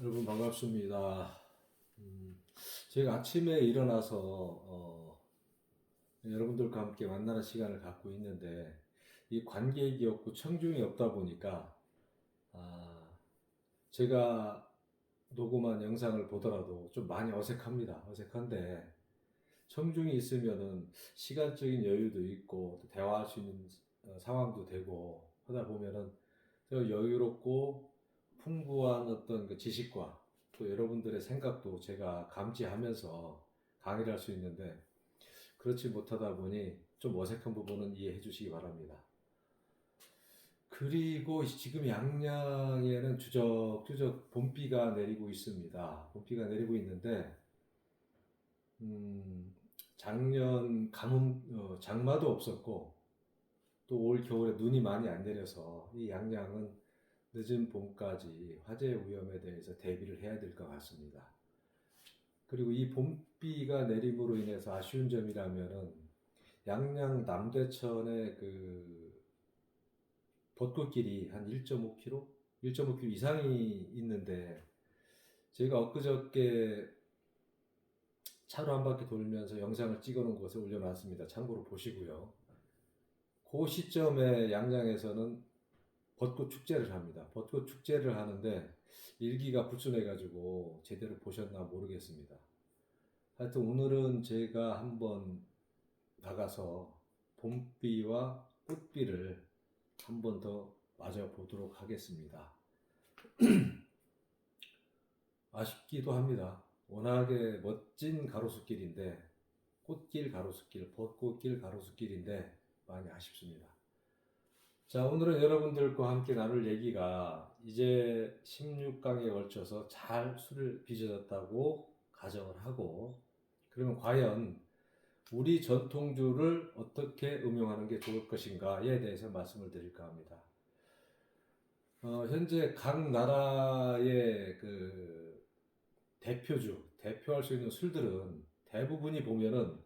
여러분 반갑습니다. 음, 제가 아침에 일어나서 어, 여러분들과 함께 만나는 시간을 갖고 있는데 이 관객이 없고 청중이 없다 보니까 아, 제가 녹음한 영상을 보더라도 좀 많이 어색합니다. 어색한데 청중이 있으면은 시간적인 여유도 있고 또 대화할 수 있는 어, 상황도 되고 하다 보면은 더 여유롭고 풍부한 어떤 그 지식과 또 여러분들의 생각도 제가 감지하면서 강의를 할 수 있는데 그렇지 못하다 보니 좀 어색한 부분은 이해해 주시기 바랍니다. 그리고 지금 양양에는 주적주적 봄비가 내리고 있습니다. 봄비가 내리고 있는데 음, 작년 가뭄 어, 장마도 없었고 또 올 겨울에 눈이 많이 안 내려서 이 양양은 늦은 봄까지 화재 위험에 대해서 대비를 해야 될 것 같습니다. 그리고 이 봄비가 내림으로 인해서 아쉬운 점이라면은 양양 남대천의 그 벚꽃길이 한 1.5km, 1.5km 이상이 있는데 제가 엊그저께 차로 한 바퀴 돌면서 영상을 찍어 놓은 것을 올려놨습니다. 참고로 보시고요. 그 시점에 양양에서는 벚꽃 축제를 합니다. 벚꽃 축제를 하는데 일기가 불순해가지고 제대로 보셨나 모르겠습니다. 하여튼 오늘은 제가 한번 나가서 봄비와 꽃비를 한번 더 맞아 보도록 하겠습니다. 아쉽기도 합니다. 워낙에 멋진 가로수길인데 꽃길 가로수길, 벚꽃길 가로수길인데 많이 아쉽습니다. 자, 오늘은 여러분들과 함께 나눌 얘기가 이제 16강에 걸쳐서 잘 술을 빚어졌다고 가정을 하고 그러면 과연 우리 전통주를 어떻게 응용하는 게 좋을 것인가에 대해서 말씀을 드릴까 합니다. 어, 현재 각 나라의 그 대표주, 대표할 수 있는 술들은 대부분이 보면은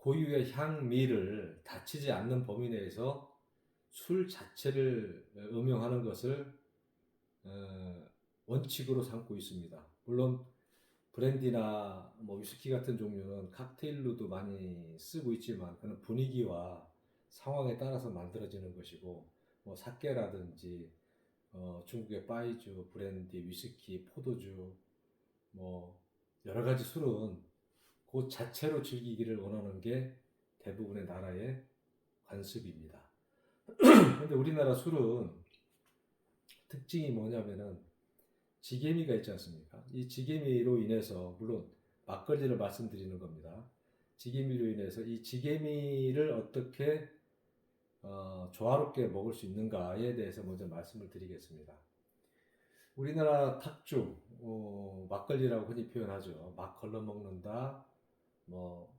고유의 향미를 다치지 않는 범위 내에서 술 자체를 음용하는 것을 어, 원칙으로 삼고 있습니다. 물론 브랜디나 뭐 위스키 같은 종류는 칵테일로도 많이 쓰고 있지만 그는 분위기와 상황에 따라서 만들어지는 것이고 뭐 사케라든지 어, 중국의 빠이주, 브랜디, 위스키, 포도주 뭐 여러 가지 술은 그 자체로 즐기기를 원하는 게 대부분의 나라의 관습입니다. 근데 우리나라 술은 특징이 뭐냐면은 지게미가 있지 않습니까? 이 지게미로 인해서 물론 막걸리를 말씀드리는 겁니다. 지게미로 인해서 이 지게미를 어떻게 어, 조화롭게 먹을 수 있는가에 대해서 먼저 말씀을 드리겠습니다. 우리나라 탁주, 어, 막걸리라고 흔히 표현하죠. 막 걸러 먹는다, 뭐,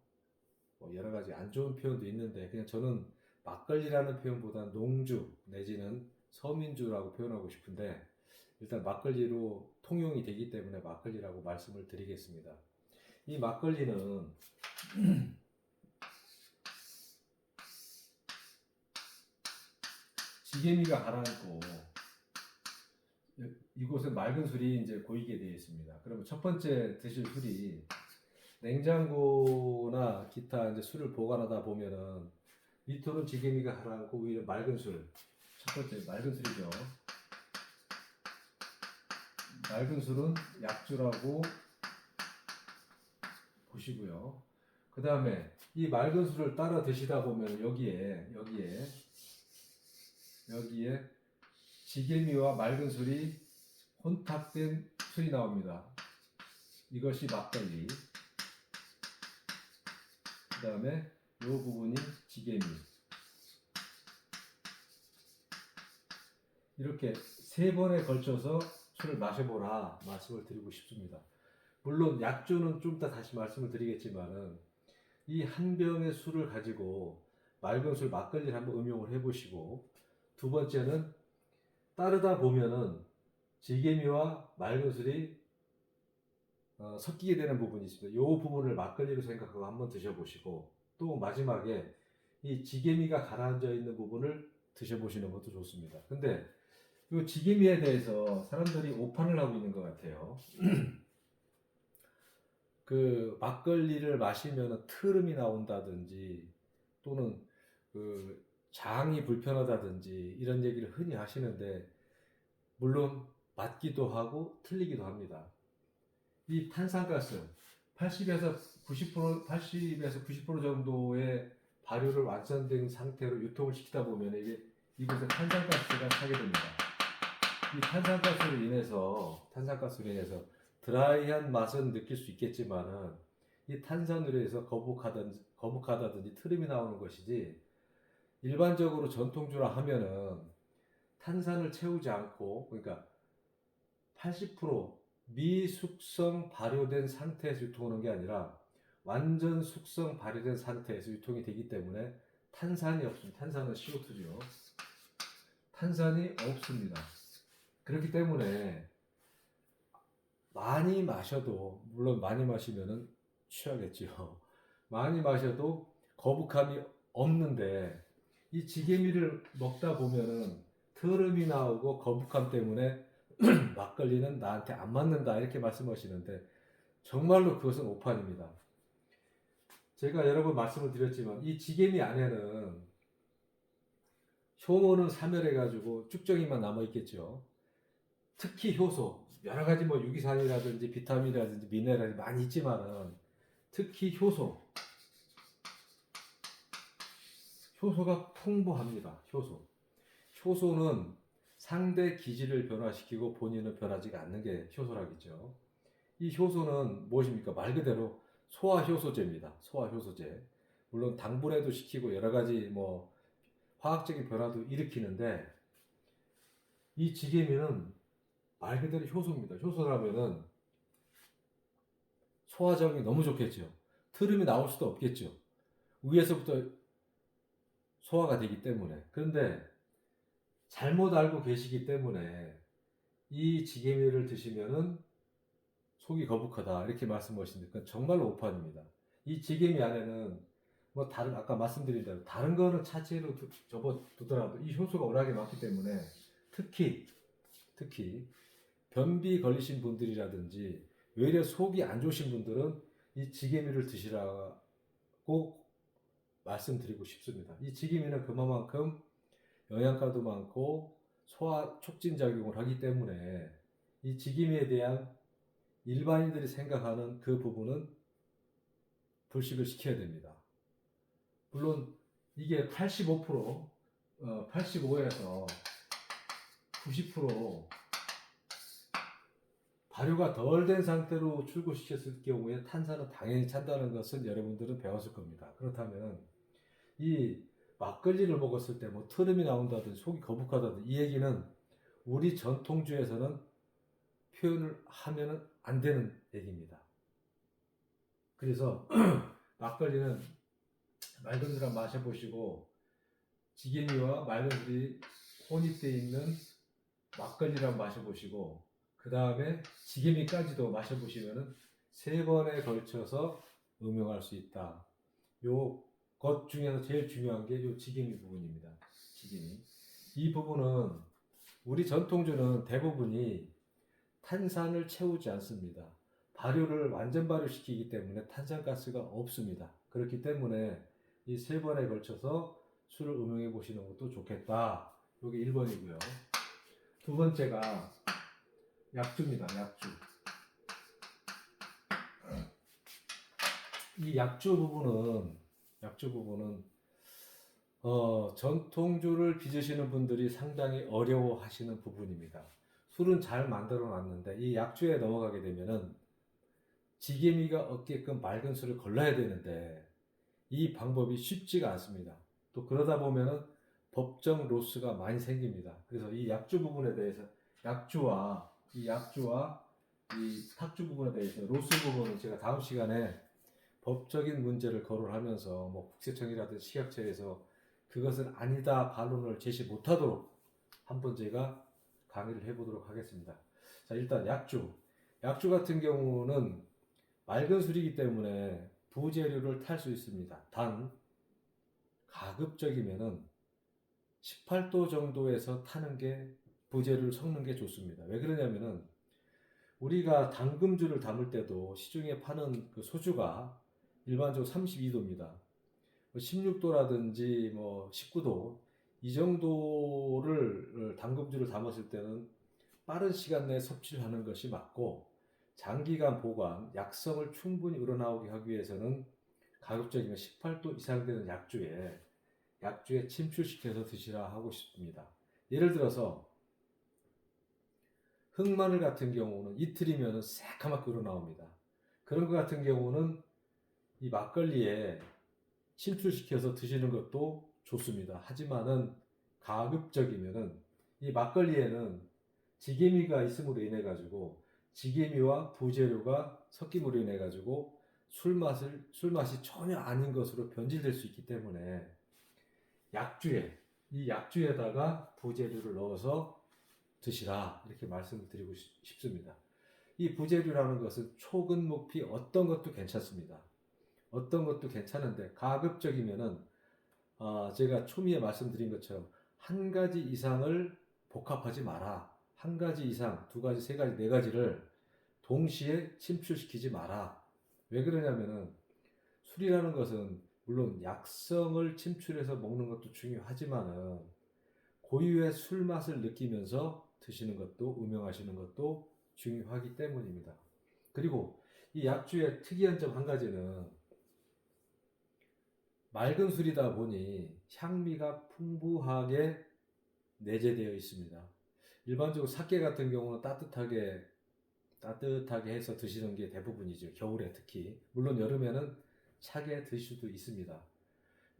뭐 여러 가지 안 좋은 표현도 있는데 그냥 저는 막걸리라는 표현보다 농주 내지는 서민주라고 표현하고 싶은데 일단 막걸리로 통용이 되기 때문에 막걸리라고 말씀을 드리겠습니다. 이 막걸리는 지게미가 가라앉고 이곳은 맑은 술이 이제 고이게 되어 있습니다. 그러면 첫 번째 드실 술이 냉장고나 기타 이제 술을 보관하다 보면은 밑으로는 지게미가 가라앉고 위에 맑은 술. 첫 번째 맑은 술이죠. 맑은 술은 약주라고 보시고요. 그 다음에 이 맑은 술을 따라 드시다 보면 여기에 여기에 여기에 지게미와 맑은 술이 혼탁된 술이 나옵니다. 이것이 막걸리. 그 다음에 이 부분이 지게미. 이렇게 세 번에 걸쳐서 술을 마셔보라 말씀을 드리고 싶습니다. 물론 약주는 좀 이따 다시 말씀을 드리겠지만은 이 한 병의 술을 가지고 맑은 술 막걸리를 한번 응용을 해보시고 두 번째는 따르다 보면은 지게미와 맑은 술이 어, 섞이게 되는 부분이 있습니다. 이 부분을 막걸리로 생각하고 한번 드셔보시고 또 마지막에 이 지게미가 가라앉아 있는 부분을 드셔보시는 것도 좋습니다. 근데 이 지기미에 대해서 사람들이 오판을 하고 있는 것 같아요. 그 막걸리를 마시면 트름이 나온다든지 또는 그 장이 불편하다든지 이런 얘기를 흔히 하시는데 물론 맞기도 하고 틀리기도 합니다. 이 탄산가스 80에서 90% 80에서 90% 정도의 발효를 완성된 상태로 유통을 시키다 보면 이게 이곳에 탄산가스가 차게 됩니다. 이 탄산가스로 인해서 탄산가스로 인해서 드라이한 맛은 느낄 수 있겠지만은 이 탄산으로 해서 거북하든 거북하다든지 트림이 나오는 것이지 일반적으로 전통주라 하면은 탄산을 채우지 않고 그러니까 80% 미숙성 발효된 상태에서 유통하는 게 아니라 완전 숙성 발효된 상태에서 유통이 되기 때문에 탄산이 없습니다. 탄산은 CO2죠. 탄산이 없습니다. 그렇기 때문에 많이 마셔도 물론 많이 마시면은 취하겠지요. 많이 마셔도 거북함이 없는데 이 지게미를 먹다 보면은 트름이 나오고 거북함 때문에 막걸리는 나한테 안 맞는다 이렇게 말씀하시는데 정말로 그것은 오판입니다. 제가 여러 번 말씀을 드렸지만 이 지게미 안에는 효모는 사멸해가지고 쭉정이만 남아 있겠죠. 특히 효소 여러 가지 뭐 유기산이라든지 비타민이라든지 미네랄이 많이 있지만은 특히 효소 효소가 풍부합니다. 효소 효소는 상대 기질을 변화시키고 본인은 변하지가 않는 게 효소라겠죠. 이 효소는 무엇입니까? 말 그대로 소화 효소제입니다. 소화 효소제. 물론 당분해도 시키고 여러 가지 뭐 화학적인 변화도 일으키는데 이 지게미는 말 그대로 효소입니다. 효소라면은 소화 작용이 너무 좋겠죠. 트름이 나올 수도 없겠죠. 위에서부터 소화가 되기 때문에. 그런데 잘못 알고 계시기 때문에 이 지게미를 드시면은 속이 거북하다 이렇게 말씀하시니까 정말로 오판입니다. 이 지게미 안에는 뭐 다른 아까 말씀드린 대로 다른 거는 차체로 두- 접어 두더라도 이 효소가 워낙에 많기 때문에 특히 특히 변비 걸리신 분들이라든지 외래 속이 안 좋으신 분들은 이 지게미를 드시라고 말씀드리고 싶습니다. 이 지게미는 그만큼 영양가도 많고 소화 촉진 작용을 하기 때문에 이 지기미에 대한 일반인들이 생각하는 그 부분은 불식을 시켜야 됩니다. 물론 이게 85% 어, 85에서 90% 발효가 덜 된 상태로 출고시켰을 경우에 탄산은 당연히 찬다는 것은 여러분들은 배웠을 겁니다. 그렇다면 이 막걸리를 먹었을 때 뭐 트름이 나온다든지 속이 거북하다든지 이 얘기는 우리 전통주에서는 표현을 하면은 안 되는 얘기입니다. 그래서 막걸리는 맑은 술 한번 마셔보시고 지게미와 맑은 술이 혼입되어 있는 막걸리를 마셔보시고 그 다음에 지게미까지도 마셔보시면은 세 번에 걸쳐서 음용할 수 있다. 요 것 중에서 제일 중요한 게요 지게미 부분입니다. 지게미. 이 부분은 우리 전통주는 대부분이 탄산을 채우지 않습니다. 발효를 완전 발효시키기 때문에 탄산가스가 없습니다. 그렇기 때문에 이 세 번에 걸쳐서 술을 음용해 보시는 것도 좋겠다. 요게 1번이고요. 두 번째가 약주입니다. 약주. 이 약주 부분은 약주 부분은 어, 전통주를 빚으시는 분들이 상당히 어려워하시는 부분입니다. 술은 잘 만들어 놨는데 이 약주에 넘어가게 되면은 지게미가 없게끔 맑은 술을 걸러야 되는데 이 방법이 쉽지가 않습니다. 또 그러다 보면은 법정 로스가 많이 생깁니다. 그래서 이 약주 부분에 대해서 약주와 이 약주와 이 탁주 부분에 대해서 로스 부분은 제가 다음 시간에 법적인 문제를 거론하면서 뭐 국세청이라든지 식약처에서 그것은 아니다 반론을 제시 못하도록 한번 제가 강의를 해보도록 하겠습니다. 자 일단 약주 약주 같은 경우는 맑은 술이기 때문에 부재료를 탈 수 있습니다. 단 가급적이면은 18도 정도에서 타는 게 부재료를 섞는 게 좋습니다. 왜 그러냐면은 우리가 당금주를 담을 때도 시중에 파는 그 소주가 일반적으로 32도입니다. 16도라든지 뭐 19도 이 정도를 당금주를 담았을 때는 빠른 시간 내에 섭취를 하는 것이 맞고 장기간 보관, 약성을 충분히 우러나오게 하기 위해서는 가급적이면 18도 이상 되는 약주에 약주에 침출시켜서 드시라 하고 싶습니다. 예를 들어서 흑마늘 같은 경우는 이틀이면 새카맣게 우러나옵니다. 그런 것 같은 경우는 이 막걸리에 침출시켜서 드시는 것도 좋습니다. 하지만은 가급적이면은 이 막걸리에는 지게미가 있음으로 인해 가지고 지게미와 부재료가 섞임으로 인해 가지고 술 맛을 술 맛이 전혀 아닌 것으로 변질될 수 있기 때문에 약주에 이 약주에다가 부재료를 넣어서 드시라 이렇게 말씀을 드리고 싶- 싶습니다. 이 부재료라는 것은 초근 목피 어떤 것도 괜찮습니다. 어떤 것도 괜찮은데 가급적이면은 어, 제가 초미에 말씀드린 것처럼 한 가지 이상을 복합하지 마라. 한 가지 이상, 두 가지, 세 가지, 네 가지를 동시에 침출시키지 마라. 왜 그러냐면은 술이라는 것은 물론 약성을 침출해서 먹는 것도 중요하지만은 고유의 술 맛을 느끼면서 드시는 것도 음용하시는 것도 중요하기 때문입니다. 그리고 이 약주의 특이한 점 한 가지는 맑은 술이다 보니 향미가 풍부하게 내재되어 있습니다. 일반적으로 사케 같은 경우는 따뜻하게 따뜻하게 해서 드시는 게 대부분이죠. 겨울에 특히. 물론 여름에는 차게 드실 수도 있습니다.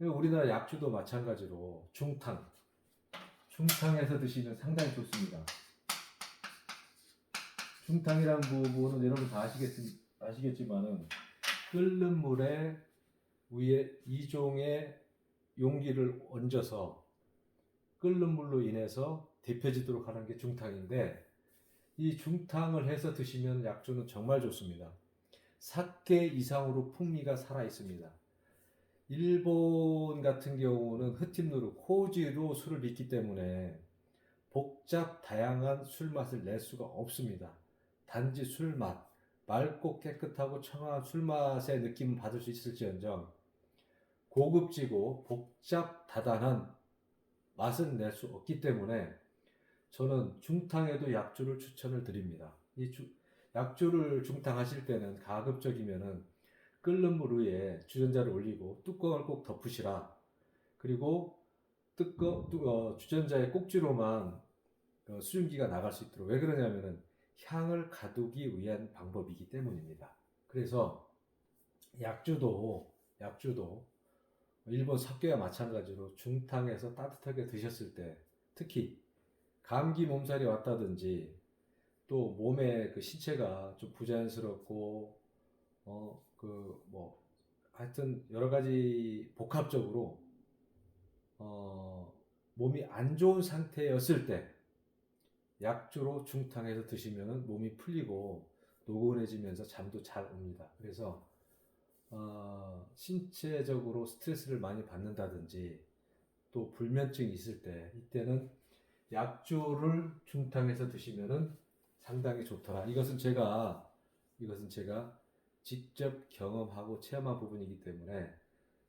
우리나라 약주도 마찬가지로 중탕, 중탕해서 드시면 상당히 좋습니다. 중탕이란 부분은 여러분 다 아시겠, 아시겠지만은 끓는 물에 위에 이종의 용기를 얹어서 끓는 물로 인해서 데펴지도록 하는 게 중탕인데 이 중탕을 해서 드시면 약주는 정말 좋습니다. 사케 이상으로 풍미가 살아 있습니다. 일본 같은 경우는 흐팀누르, 코지로 술을 빚기 때문에 복잡 다양한 술 맛을 낼 수가 없습니다. 단지 술 맛, 맑고 깨끗하고 청아한 술 맛의 느낌을 받을 수 있을지언정 고급지고 복잡 다단한 맛은 낼 수 없기 때문에 저는 중탕에도 약주를 추천을 드립니다. 이 주, 약주를 중탕하실 때는 가급적이면은 끓는 물 위에 주전자를 올리고 뚜껑을 꼭 덮으시라. 그리고 뚜꺼, 뚜, 어, 주전자의 꼭지로만 어, 수증기가 나갈 수 있도록 왜 그러냐면은 향을 가두기 위한 방법이기 때문입니다. 그래서 약주도 약주도 일본 사케와 마찬가지로 중탕에서 따뜻하게 드셨을 때 특히 감기 몸살이 왔다든지 또 몸의 그 신체가 좀 부자연스럽고 어 그 뭐 하여튼 여러 가지 복합적으로 어 몸이 안 좋은 상태였을 때 약주로 중탕해서 드시면 몸이 풀리고 노곤해지면서 잠도 잘 옵니다. 그래서 어, 신체적으로 스트레스를 많이 받는다든지 또 불면증이 있을 때 이때는 약주를 중탕해서 드시면은 상당히 좋더라. 이것은 제가 이것은 제가 직접 경험하고 체험한 부분이기 때문에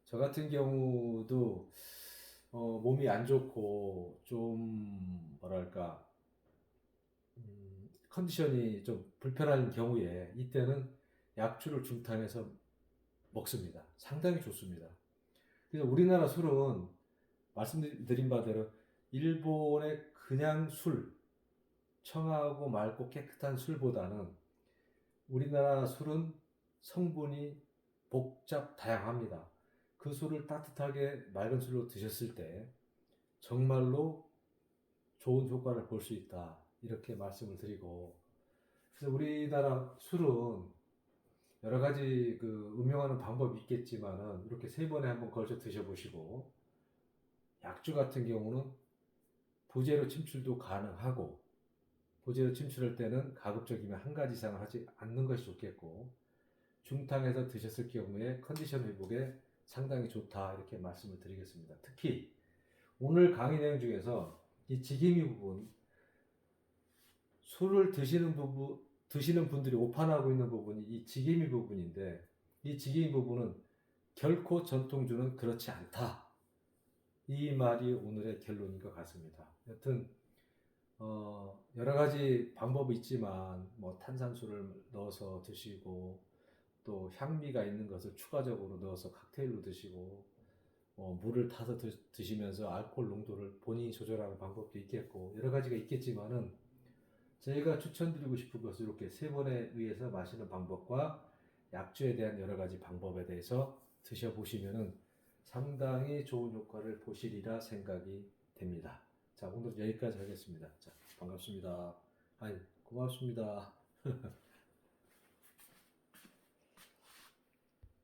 저 같은 경우도 어, 몸이 안 좋고 좀 뭐랄까 음, 컨디션이 좀 불편한 경우에 이때는 약주를 중탕해서 먹습니다. 상당히 좋습니다. 그래서 우리나라 술은 말씀드린 바대로 일본의 그냥 술, 청하고 맑고 깨끗한 술보다는 우리나라 술은 성분이 복잡 다양합니다. 그 술을 따뜻하게 맑은 술로 드셨을 때 정말로 좋은 효과를 볼 수 있다. 이렇게 말씀을 드리고 그래서 우리나라 술은 여러 가지 그 음용하는 방법이 있겠지만은 이렇게 세 번에 한번 걸쳐 드셔보시고 약주 같은 경우는 부재료 침출도 가능하고 부재료 침출할 때는 가급적이면 한 가지 이상을 하지 않는 것이 좋겠고 중탕에서 드셨을 경우에 컨디션 회복에 상당히 좋다 이렇게 말씀을 드리겠습니다. 특히 오늘 강의 내용 중에서 이 지기미 부분 술을 드시는 부분 드시는 분들이 오판하고 있는 부분이 이 지게미 부분인데 이 지게미 부분은 결코 전통주는 그렇지 않다. 이 말이 오늘의 결론인 것 같습니다. 여튼 어, 여러 가지 방법이 있지만 뭐 탄산수를 넣어서 드시고 또 향미가 있는 것을 추가적으로 넣어서 칵테일로 드시고 뭐 물을 타서 드, 드시면서 알코올 농도를 본인이 조절하는 방법도 있겠고 여러 가지가 있겠지만은 저희가 추천드리고 싶은 것은 이렇게 세 번에 의해서 마시는 방법과 약주에 대한 여러 가지 방법에 대해서 드셔보시면은 상당히 좋은 효과를 보시리라 생각이 됩니다. 자, 오늘 여기까지 하겠습니다. 자, 반갑습니다. 아니, 고맙습니다.